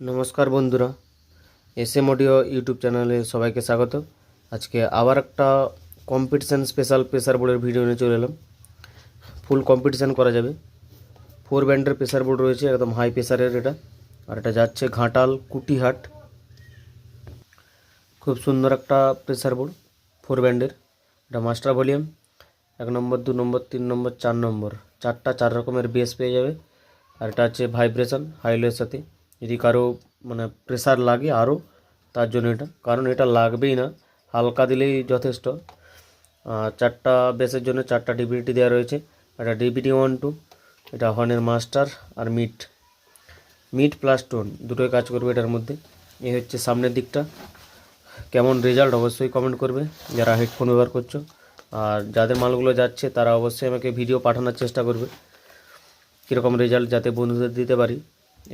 নমস্কার বন্ধুরা S M audio YouTube চ্যানেলে সবাইকে স্বাগত। আজকে আবার একটা কম্পিটিশান স্পেশাল প্রেসার বোর্ডের ভিডিও নিয়ে চলে এলাম। ফুল কম্পিটিশান করা যাবে। ফোর ব্যান্ডের প্রেসার বোর্ড রয়েছে, একদম হাই প্রেসারের এটা। আর এটা যাচ্ছে ঘাটাল কুটিহাট। খুব সুন্দর একটা প্রেসার বোর্ড ফোর ব্যান্ডের এটা মাস্টার ভলিউম এক নম্বর, দু নম্বর, তিন নম্বর, চার নম্বর। চারটা চার রকমের বেস পেয়ে যাবে। আর এটা হচ্ছে ভাইব্রেশন হাইলোয়ের সাথে। যদি কারও মানে প্রেসার লাগে আরও তার জন্য এটা। কারণ এটা লাগবেই না। হালকা দিলেই যথেষ্ট। চারটা বেসের জন্য চারটা ডিবিটি দেওয়া রয়েছে। এটা ডিবিটি ওয়ান টু এটা হর্নের মাস্টার আর মিট মিট প্লাস টোন দুটোই কাজ করবে এটার মধ্যে। এই হচ্ছে সামনের দিকটা। কেমন রেজাল্ট অবশ্যই কমেন্ট করবে, যারা হেডফোন ব্যবহার করছ। আর যাদের মালগুলো যাচ্ছে, তারা অবশ্যই আমাকে ভিডিও পাঠানোর চেষ্টা করবে। কীরকম রেজাল্ট যাতে বন্ধুদের দিতে পারি।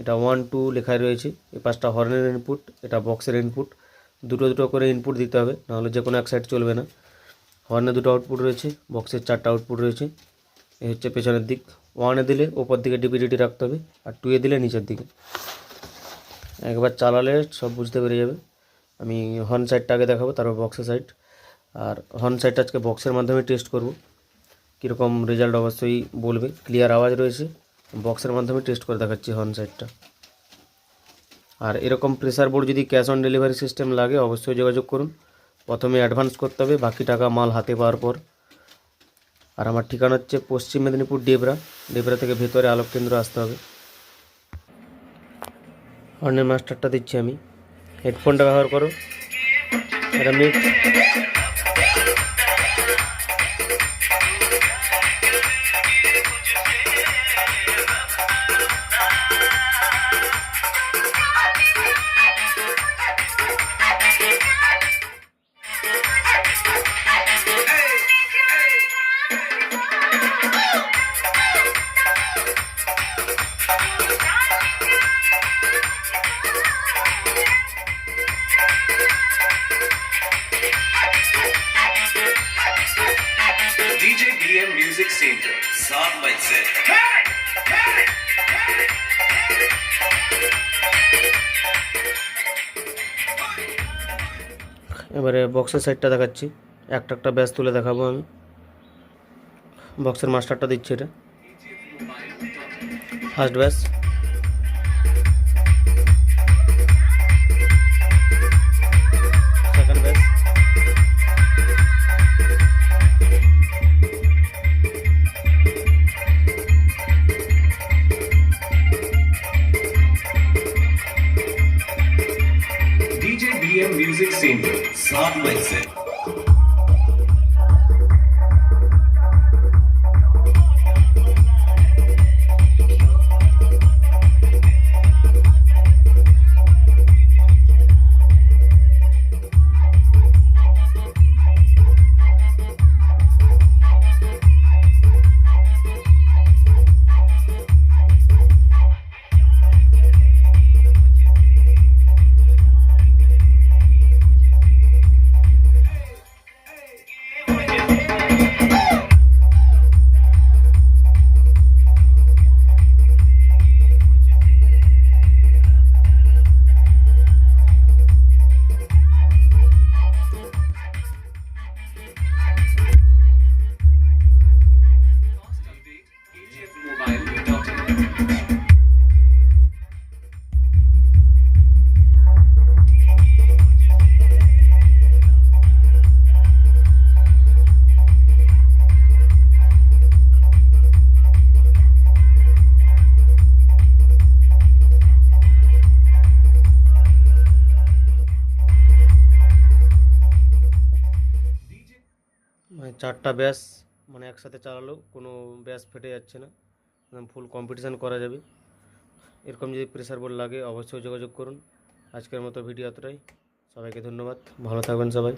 এটা ওয়ান টু লেখায় রয়েছে। এই পাঁচটা হর্নের ইনপুট এটা বক্সের ইনপুট দুটো দুটো করে ইনপুট দিতে হবে, নাহলে যে কোনো এক সাইড চলবে না। হর্নে দুটো আউটপুট রয়েছে বক্সের চারটা আউটপুট রয়েছে। এই হচ্ছে পেছনের দিক। ওয়ানে দিলে ওপর দিকে ডিপিডিটি রাখতে হবে, আর টুয়ে দিলে নিচের দিকে। একবার চালালে সব বুঝতে পেরে যাবে। আমি হর্ন সাইডটা আগে দেখাবো, তারপর বক্সের সাইড আর হর্ন সাইডটা আজকে বক্সের মাধ্যমে টেস্ট করব। কীরকম রেজাল্ট অবশ্যই বলবে। ক্লিয়ার আওয়াজ রয়েছে। বক্সের মাধ্যমে টেস্ট করে দেখাচ্ছি হর্ন সাইডটা আর এরকম প্রেসার বোর্ড যদি ক্যাশ অন ডেলিভারি সিস্টেম লাগে, অবশ্যই যোগাযোগ করুন। প্রথমে অ্যাডভান্স করতে হবে, বাকি টাকা মাল হাতে পাওয়ার পর। আর আমার ঠিকানা হচ্ছে পশ্চিম মেদিনীপুর ডেবরা। ডেবরা থেকে ভেতরে আলোক কেন্দ্র আসতে হবে। হর্নের মাস্টারটা দিচ্ছি আমি। হেডফোনটা ব্যবহার করো। এটা মিট এবারে বক্সের সাইডটা দেখাচ্ছি। একটা একটা ব্যাস তুলে দেখাবো আমি। বক্সের মাস্টারটা দিচ্ছি এটা। ফার্স্ট ব্যাস Indian music scene. Sound like. চারটা ব্যাস মানে একসাথে চালালেও কোনো ব্যাস ফেটে যাচ্ছে না। একদম ফুল কম্পিটিশান করা যাবে। এরকম যদি প্রেসার বোর্ড লাগে, অবশ্যই যোগাযোগ করুন। আজকের মতো ভিডিও এতটাই। সবাইকে ধন্যবাদ। ভালো থাকবেন সবাই।